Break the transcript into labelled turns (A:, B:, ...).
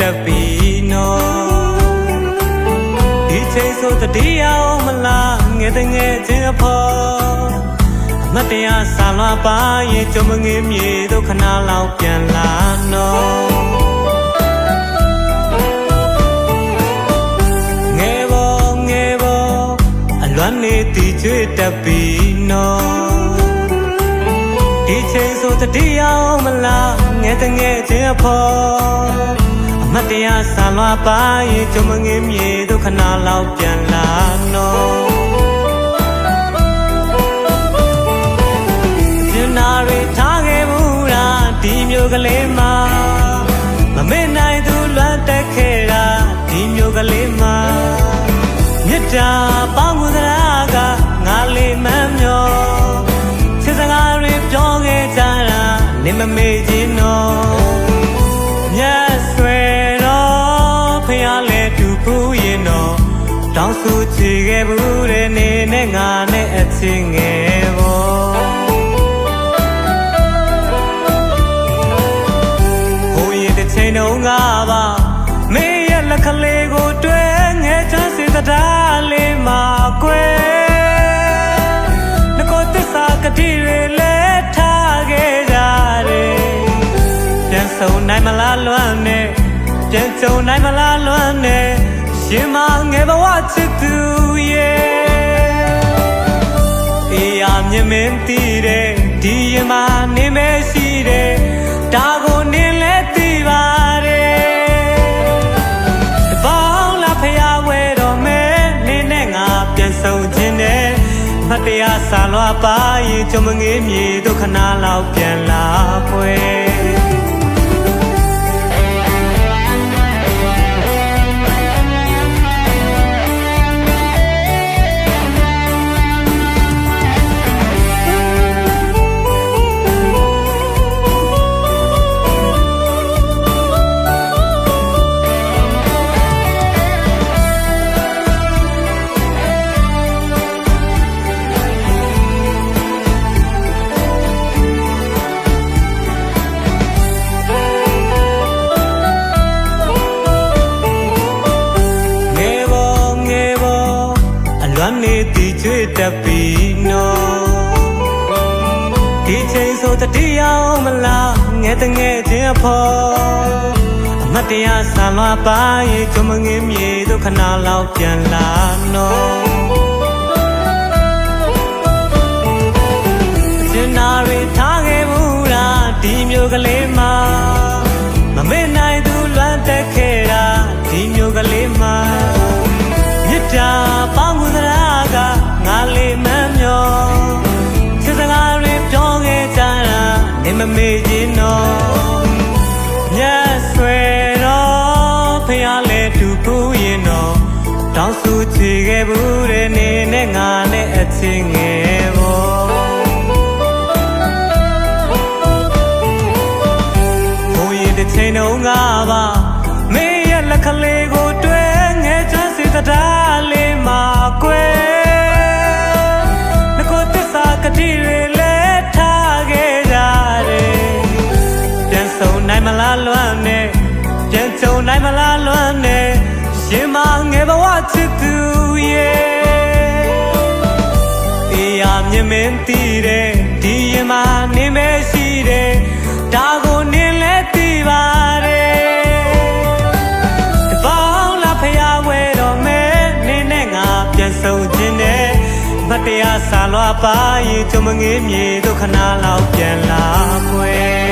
A: တတ်ပြီနော်ဒီချိန်ဆိုတတိယအောင်မလားငယ်တဲ့ငယ်ချင်းအဖို့မတရားဆာလွာပါရဲ့ကြုံမငင်းမြေတို့ခဏလောက်ပြန်လာနော်ငယ်ပေါ်ငယ်ပေါ်အလွမ်းနေတီကျွေးတတ်ပြီနော်ဒီချိန်ဆိုတတိယအောင်မလားငယ်တဲ့ငယ်ချင်းအဖို့ မတ်တရားဆာလွားပါရင်ကြုံမငင်းမြေတို့ခဏလောက်ပြန်လာနော်ကျင်နာရီထားခဲ့ဘူးလားဒီမျိုးကလေးမှာမမေ့နိုင်သူလွမ်းတက်ခဲ့တာဒီမျိုးကလေးမှာမြစ်တာပေါင်းကူသလားကငါလေးမမ်းမျောချစ်စကားတွေပြောခဲ့ကြတာနေမမေ့ခြင်းတော့မြတ်ဆွေတော့ဖျား လဲတူဖူးရင်တော့တောင်းဆိုချေခဲ့ဘူးတဲ့နေနဲ့ငါနဲ့အချင်းငယ်ပေါ်ဟိုရင်တစ်ချိန်တုန်းကပါမေးရဲ့လက်ကလေးကိုတွေ့ငဲချမ်းစေတတားလေးမှာကွယ်ငကိုသစ္စာကတိတွေလဲထားခဲ့ကြတယ်ပြန်ဆုံနိုင်မလားလွမ်းနဲ့ပြန်ကြုံနိုင်မလားလွမ်းနဲ့ ရှင်မငယ်ဘဝချစ်သူရဲ့အေးရမြင်မင်းတည်တယ်ဒီရင်မှာနေမရှိတယ်ဒါကိုနင်းလဲသိပါတယ်တပေါင်းလာဖျားဝဲတော်မဲနေနဲ့ငါပြန်ဆုံခြင်းနဲ့မတရားဆာလွားပါရင်ကြုံမငေးမြေဒုက္ခနာလောက်ပြန်လာပွဲ တီကျွေးတက်ပြီနော်ဒီချိန်ဆိုတတိယအောင်မလားငယ်တငယ်ချင်းအဖို့အမတ်တရားဆာလွားပါရင်ကြုံမငင်းမြေတို့ခဏလောက်ပြန်လာနော် တာနေမမေ့ခြင်းတော့မြတ်ဆွေတော့ဖျားလဲတူဖူးရင်တော့တောင်းဆိုချေခဲ့ဘူးတဲ့နေနဲ့ငါနဲ့အချင်းငယ် မြင်မင်းတည်တယ်ဒီရင်မှာနေမရှိတယ်ဒါကိုနင်းလဲသိပါတယ်တပေါင်းလာဖျားဝဲတော်မဲနေနဲ့ငါပြန်ဆုံခြင်းနဲ့မတရားဆာလွားပါရင်ကြုံမငေးမြေတို့ခဏလောက်ပြန်လာခွဲ